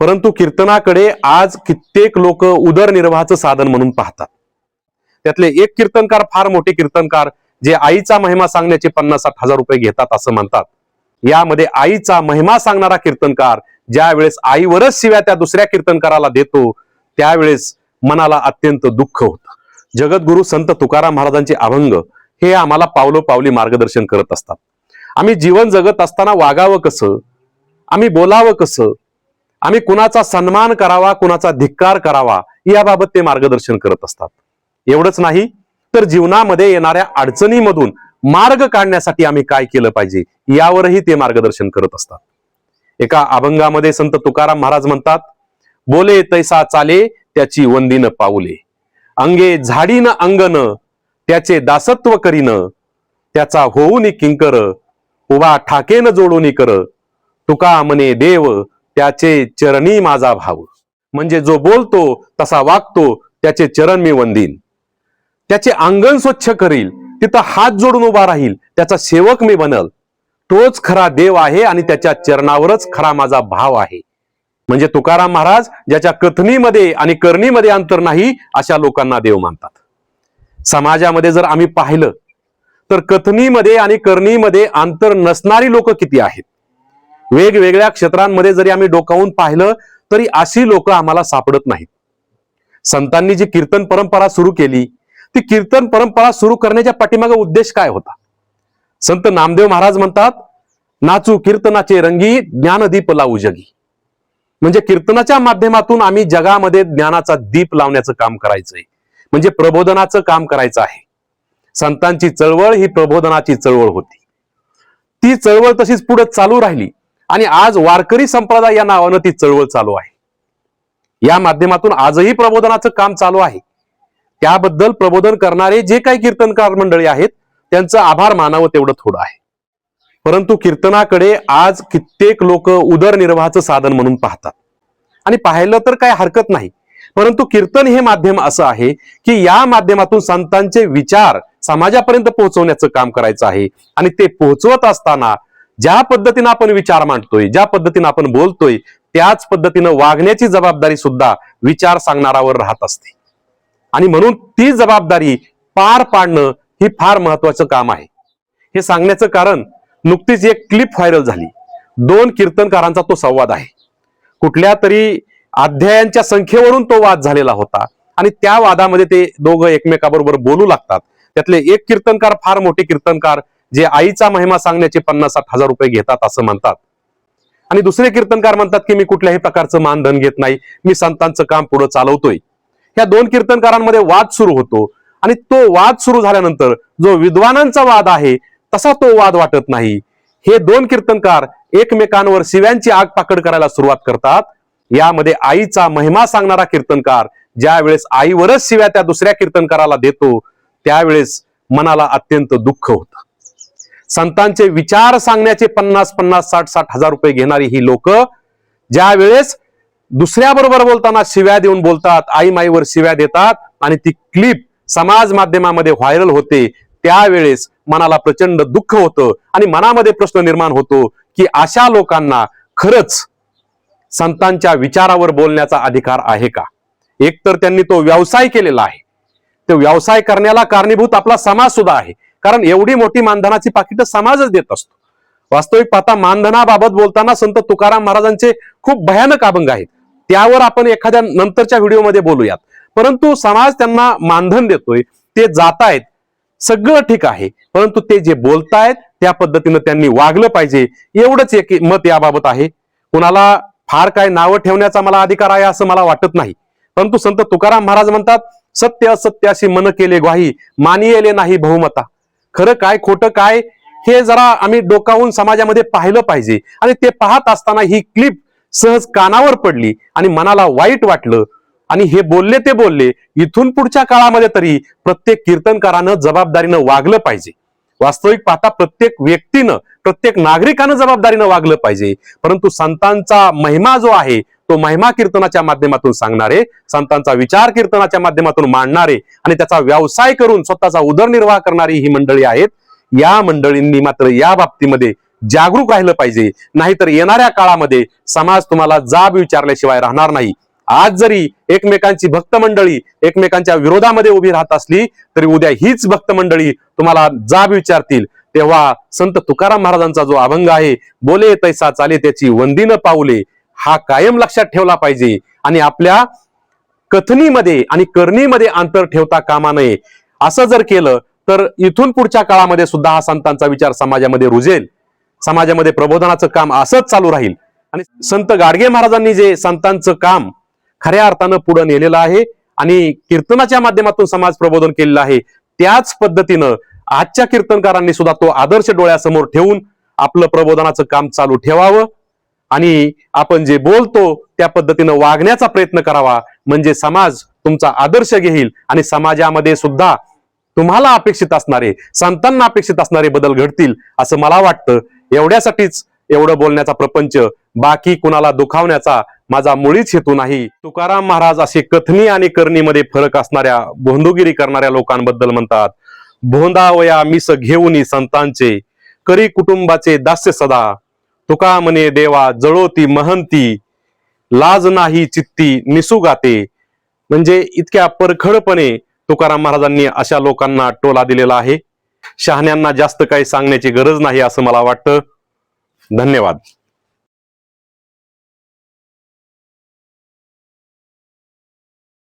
परंतु कीर्तनाकडे आज कित्येक लोक उदरनिर्वाहाचं साधन म्हणून पाहतात. त्यातले एक कीर्तनकार फार मोठे कीर्तनकार जे आईचा महिमा सांगण्याचे पन्नास साठ हजार रुपये घेतात असं म्हणतात. यामध्ये आईचा महिमा सांगणारा कीर्तनकार ज्या वेळेस आईवरच शिव्या त्या दुसऱ्या कीर्तनकाराला देतो त्यावेळेस मनाला अत्यंत दुःख होतं. जगद्गुरु संत तुकाराम महाराजांचे अभंग हे आम्हाला पावलो पावली मार्गदर्शन करत असतात. आम्ही जीवन जगत असताना वागावं कसं? आम्ही बोलावं कसं? आम्ही कुणाचा सन्मान करावा कुणाचा धिक्कार करावा याबाबत ते मार्गदर्शन करत असतात. एवढंच नाही तर जीवनामध्ये येणाऱ्या अडचणीमधून मार्ग काढण्यासाठी आम्ही काय केलं पाहिजे यावरही ते मार्गदर्शन करत असतात. एका अभंगामध्ये संत तुकाराम महाराज म्हणतात बोले तैसा चाले त्याची वंदीन पाऊले. अंगे झाडीन अंगन त्याचे दासत्व करीन. त्याचा होऊन किंकर उभा ठाकेन जोडून कर तुका म्हणे देव त्याचे चरणी माझा भाव म्हणजे जो बोलतो तसा वागतो त्याचे चरण मी वंदीन. त्याचे अंगण स्वच्छ करील तिथं हात जोडून उभा राहील त्याचा सेवक मी बनल. तोच खरा देव आहे आणि त्याच्या चरणावरच खरा माझा भाव आहे. म्हणजे तुकाराम महाराज ज्याच्या कथनीमध्ये आणि करणीमध्ये अंतर नाही अशा लोकांना देव मानतात. समाजामध्ये जर आम्ही पाहिलं तर कथनीमध्ये आणि करणीमध्ये अंतर नसणारी लोक किती आहेत? वेगवेगळ्या क्षेत्रांमध्ये जरी आम्ही डोकावून पाहिलं तरी अशी लोक आम्हाला सापडत नाहीत. संतांनी जी कीर्तन परंपरा सुरू केली ती कीर्तन परंपरा सुरू करण्याच्या पाठीमागे उद्देश काय होता? संत नामदेव महाराज म्हणतात नाचू कीर्तनाचे रंगी ज्ञानदीप लावू जगी. म्हणजे कीर्तनाच्या माध्यमातून आम्ही जगामध्ये ज्ञानाचा दीप लावण्याचं काम करायचंय. म्हणजे प्रबोधनाचं काम करायचं आहे. संतांची चळवळ ही प्रबोधनाची चळवळ होती. ती चळवळ तशीच पुढे चालू राहिली. आणि आज वारकरी संप्रदाय या नावानं ती चळवळ चालू आहे. या माध्यमातून आजही प्रबोधनाचं काम चालू आहे. त्याबद्दल प्रबोधन करणारे जे काही कीर्तनकार मंडळी आहेत त्यांचं आभार मानावं तेवढं थोडं आहे. परंतु कीर्तनाकडे आज कित्येक लोक उदरनिर्वाहाचं साधन म्हणून पाहतात. आणि पाहिलं तर काय हरकत नाही. परंतु कीर्तन हे माध्यम असं आहे की या माध्यमातून संतांचे विचार समाजापर्यंत पोहोचवण्याचं काम करायचं आहे. आणि ते पोहोचवत असताना ज्या पद्धतीनं आपण विचार मांडतोय ज्या पद्धतीनं आपण बोलतोय त्याच पद्धतीनं वागण्याची जबाबदारी सुद्धा विचार सांगणारावर राहत असते. आणि म्हणून ती जबाबदारी पार पाडणं ही फार महत्वाचं काम आहे. हे सांगण्याचं कारण नुकतीच एक क्लिप व्हायरल झाली. दोन कीर्तनकारांचा तो संवाद आहे. कुठल्या तरी अध्यायांच्या संख्येवरून तो वाद झालेला होता. आणि त्या वादामध्ये ते दोघं एकमेकाबरोबर बोलू लागतात. त्यातले एक कीर्तनकार फार मोठे कीर्तनकार जे आईचा महिमा सांगण्याचे पन्नास साठ हजार रुपये घेतात असं म्हणतात. आणि दुसरे कीर्तनकार म्हणतात की मी कुठल्याही प्रकारचं मानधन घेत नाही. मी संतांचं काम पुढे चालवतोय. या दोन कीर्तनकारांमध्ये वाद सुरू होतो. आणि तो वाद सुरू झाल्यानंतर जो विद्वानांचा वाद आहे तसा तो वाद वाटत नाही. हे दोन कीर्तनकार एकमेकांवर शिव्यांची आग पाकड करायला सुरुवात करतात. यामध्ये आईचा महिमा सांगणारा कीर्तनकार ज्या वेळेस आईवरच शिव्या त्या दुसऱ्या कीर्तनकाराला देतो त्यावेळेस मनाला अत्यंत दुःख होतं. संतांचे विचार सांगण्याचे पन्नास पन्नास साठ साठ हजार रुपये घेणारी ही लोक ज्या वेळेस दुसऱ्या बरोबर बोलताना शिव्या देऊन बोलतात आई माईवर शिव्या देतात आणि ती क्लिप समाज माध्यमामध्ये व्हायरल होते त्यावेळेस मनाला प्रचंड दुःख होतं आणि मनामध्ये प्रश्न निर्माण होतो की अशा लोकांना खरंच संतांच्या विचारावर बोलण्याचा अधिकार आहे का? एकतर त्यांनी तो व्यवसाय केलेला आहे. तो व्यवसाय करण्याला कारणीभूत आपला समाज सुद्धा आहे. कारण एवढी मोठी मानधनाची पाकिटं समाजच देत असतो. वास्तविक पाहता मानधनाबाबत बोलताना संत तुकाराम महाराजांचे खूप भयानक अभंग आहेत. त्यावर आपण एखाद्या नंतरच्या व्हिडिओमध्ये बोलूयात. परंतु समाज त्यांना मानधन देतोय ते जात आहेत सगळं ठीक आहे. परंतु ते जे बोलतायत त्या पद्धतीनं त्यांनी वागलं पाहिजे एवढंच एक मत याबाबत आहे. कुणाला फार काय नावं ठेवण्याचा मला अधिकार आहे असं मला वाटत नाही. परंतु संत तुकाराम महाराज म्हणतात सत्य असत्य अशी मन केले ग्वाही मानियले नाही बहुमता. खरं काय खोटं काय हे जरा आम्ही डोकावून समाजामध्ये पाहिलं पाहिजे. आणि ते पाहत असताना ही क्लिप सहज कानावर पडली आणि मनाला वाईट वाटलं. आणि हे बोलले ते बोलले इथून पुढच्या काळामध्ये तरी प्रत्येक कीर्तनकारानं जबाबदारीनं वागलं पाहिजे. वास्तविक पाहता प्रत्येक व्यक्तीनं प्रत्येक नागरिकानं जबाबदारीनं वागलं पाहिजे. परंतु संतांचा महिमा जो आहे तो महिमा कीर्तनाच्या माध्यमातून सांगणारे संतांचा विचार कीर्तनाच्या माध्यमातून मांडणारे आणि त्याचा व्यवसाय करून स्वतःचा उदरनिर्वाह करणारी ही मंडळी आहेत. या मंडळींनी मात्र या बाबतीमध्ये जागरूक राहिलं पाहिजे. नाहीतर येणाऱ्या काळामध्ये समाज तुम्हाला जाब विचारल्याशिवाय राहणार नाही. आज जरी एकमेकांची भक्त मंडळी एकमेकांच्या विरोधामध्ये उभी राहत असली तरी उद्या हीच भक्त मंडळी तुम्हाला जाब विचारतील. तेव्हा संत तुकाराम महाराजांचा जो अभंग आहे बोले तैसा चाले त्याची वंदीन पाऊले हा कायम लक्षात ठेवला पाहिजे. आणि आपल्या कथनीमध्ये आणि करणीमध्ये अंतर ठेवता कामा नये. असं जर केलं तर इथून पुढच्या काळामध्ये सुद्धा हा संतांचा विचार समाजामध्ये रुजेल. समाजामध्ये प्रबोधनाचं काम असंच चालू राहील. आणि संत गाडगे महाराजांनी जे संतांचं काम खऱ्या अर्थानं पुढे नेलेलं आहे आणि कीर्तनाच्या माध्यमातून समाज प्रबोधन केलेलं आहे त्याच पद्धतीनं आजच्या कीर्तनकारांनी सुद्धा तो आदर्श डोळ्यासमोर ठेवून आपलं प्रबोधनाचं काम चालू ठेवावं. आणि आपण जे बोलतो त्या पद्धतीनं वागण्याचा प्रयत्न करावा. म्हणजे समाज तुमचा आदर्श घेईल आणि समाजामध्ये सुद्धा तुम्हाला अपेक्षित असणारे संतांना अपेक्षित असणारे बदल घडतील असं मला वाटतं. एवढ्यासाठीच एवढं बोलण्याचा प्रपंच बाकी कुणाला दुखावण्याचा माझा मुळीच हेतू नाही. तुकाराम महाराज असे कथनी आणि करणीमध्ये फरक असणाऱ्या भोंदुगिरी करणाऱ्या लोकांबद्दल म्हणतात भोंदावया मिस घेऊनी संतांचे करी कुटुंबाचे दास्य सदा तुका म्हणे देवा जळोती महंती लाज नाही चित्ती निसुगाते. म्हणजे इतक्या परखडपणे तुकाराम महाराजांनी अशा लोकांना टोला दिलेला आहे. शहाण्यांना जास्त काही सांगण्याची गरज नाही असं मला वाटतं. धन्यवाद.